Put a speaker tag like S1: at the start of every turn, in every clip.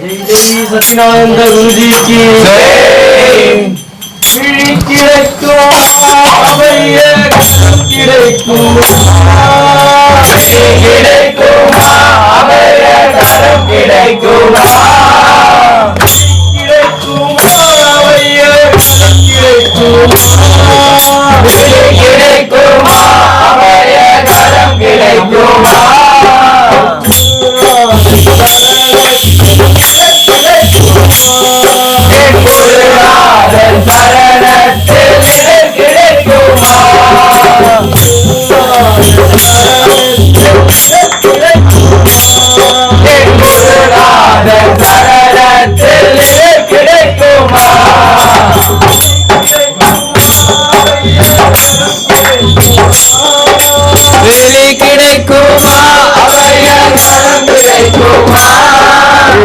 S1: சத்யநாராயண குருஜிக்கு கிழி கிடைக்கும் அவைய கிடைக்கும் கிடைக்கும்.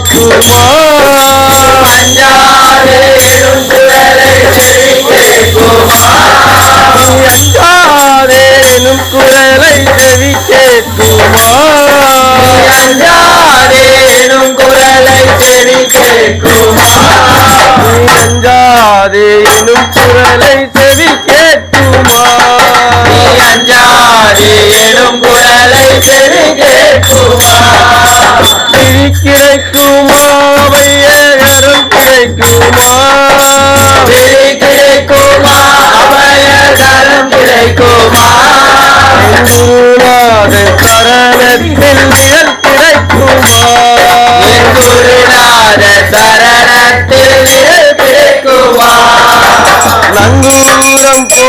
S2: கேட்குமா?
S1: அஞ்சாதேனும் குரலை செவி கேட்குமா?
S2: அஞ்சாதேனும் குரலை செவி கேட்குமா?
S1: அஞ்சாதேனும் குரலை செவி கேட்குமா?
S2: அஞ்சாதேனும் குரலை செவி கேட்குமா
S1: கிடைக்குமா வைய
S2: அருள் கிடைக்குமா?
S1: விழி கிடைக்குமா அவைய அருள் கிடைக்குமா?
S2: குருநாத சரணத்தில் நிழல் கிடைக்குமா?
S1: குருநாத சரணத்தில் நிழல் கிடைக்குமா?
S2: நங்கூரம்
S1: போ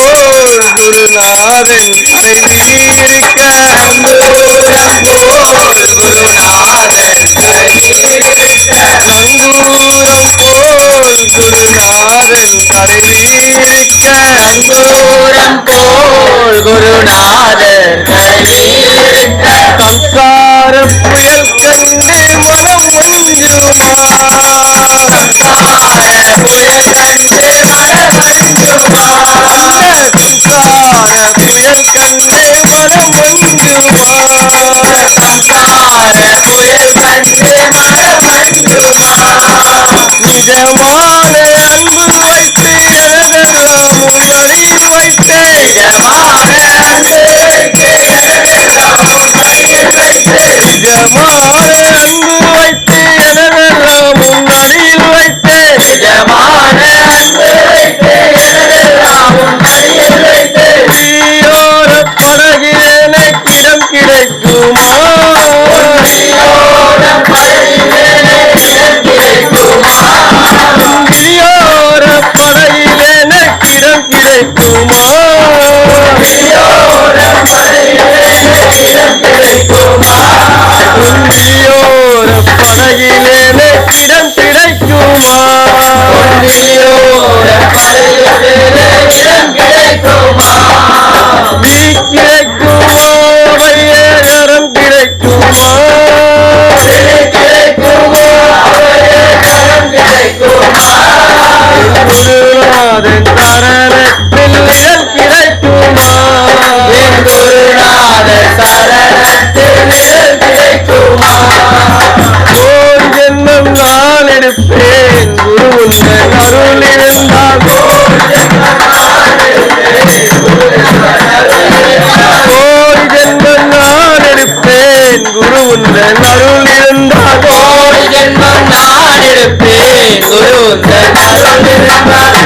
S1: सुना
S2: பொன்னியோர படகிலே
S1: இடம் கிடைக்குமா?
S2: பொன்னியோர அருள் இருந்தால் கோடி ஜென்மம் நான் எடுப்பேன் குரு அருள் இருந்தால்